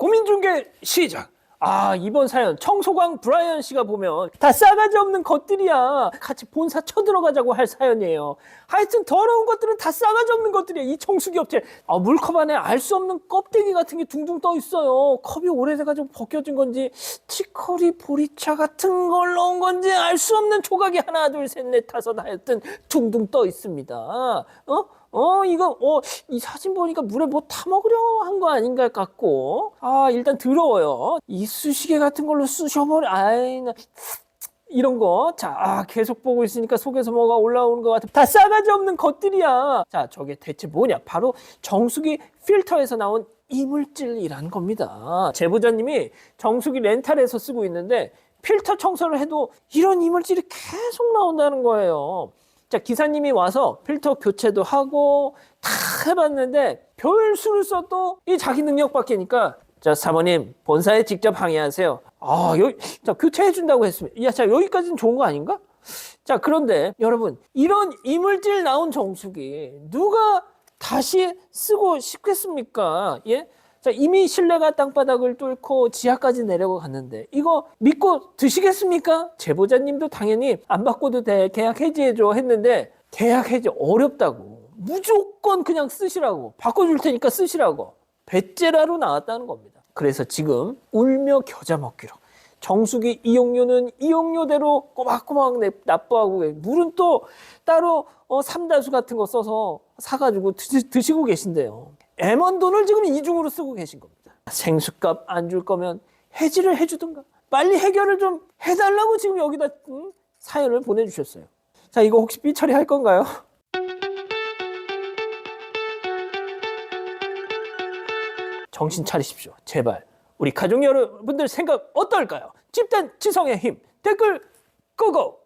고민 중계 시작. 아, 이번 사연 청소광 브라이언 씨가 보면 다 싸가지 없는 것들이야. 같이 본사 쳐들어가자고 할 사연이에요. 하여튼 더러운 것들은 다 싸가지 없는 것들이야. 이 청소기 업체. 아, 물컵 안에 알 수 없는 껍데기 같은 게 둥둥 떠 있어요. 컵이 오래돼가지고 벗겨진 건지 치커리 보리차 같은 걸 넣은 건지 알 수 없는 조각이 하나, 둘, 셋, 넷, 다섯 하여튼 둥둥 떠 있습니다. 어? 어, 이거, 어, 이 사진 보니까 물에 뭐 타먹으려 한 거 아닌가 같고. 아, 일단 더러워요. 이쑤시개 같은 걸로 쑤셔버려. 아이, 나. 이런 거. 자, 아, 계속 보고 있으니까 속에서 뭐가 올라오는 것 같아. 다 싸가지 없는 것들이야. 자, 저게 대체 뭐냐? 바로 정수기 필터에서 나온 이물질이란 겁니다. 제보자님이 정수기 렌탈에서 쓰고 있는데 필터 청소를 해도 이런 이물질이 계속 나온다는 거예요. 자, 기사님이 와서 필터 교체도 하고 다 해봤는데 별 수를 써도 이 자기 능력 밖이니까 자, 사모님 본사에 직접 항의하세요. 아, 여기 자 교체해준다고 했습니다. 야, 자 여기까지는 좋은 거 아닌가? 자, 그런데 여러분 이런 이물질 나온 정수기 누가 다시 쓰고 싶겠습니까? 예? 자, 이미 신뢰가 땅바닥을 뚫고 지하까지 내려갔는데 이거 믿고 드시겠습니까? 제보자님도 당연히 안 바꿔도 돼. 계약 해지해줘 했는데 계약 해지 어렵다고. 무조건 그냥 쓰시라고. 바꿔줄 테니까 쓰시라고. 배째라로 나왔다는 겁니다. 그래서 지금 울며 겨자 먹기로. 정수기 이용료는 이용료대로 꼬박꼬박 내- 납부하고 물은 또 따로 어, 삼다수 같은 거 써서 사가지고 드시, 드시고 계신데요. 애먼 돈을 지금 이중으로 쓰고 계신 겁니다. 생수값 안 줄 거면 해지를 해주든가 빨리 해결을 좀 해달라고 지금 여기다 음, 사연을 보내주셨어요. 자 이거 혹시 삐 처리 할 건가요? 정신 차리십시오. 제발. 우리 가족 여러분들 생각 어떨까요? 집단 지성의 힘 댓글 고고!